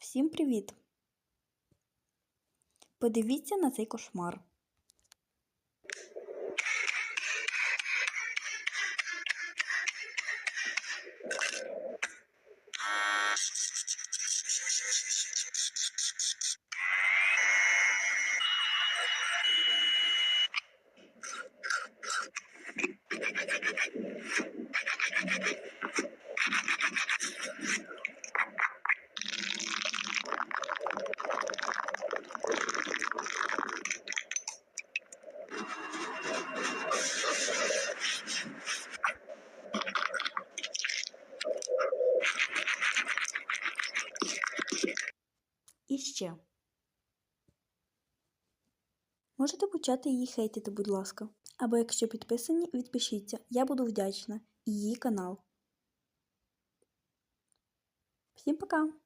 Всім привіт! Подивіться на цей кошмар. І ще. Можете почати її хейтити, будь ласка. Або якщо підписані, відпишіться. Я буду вдячна. І її канал. Всім пока!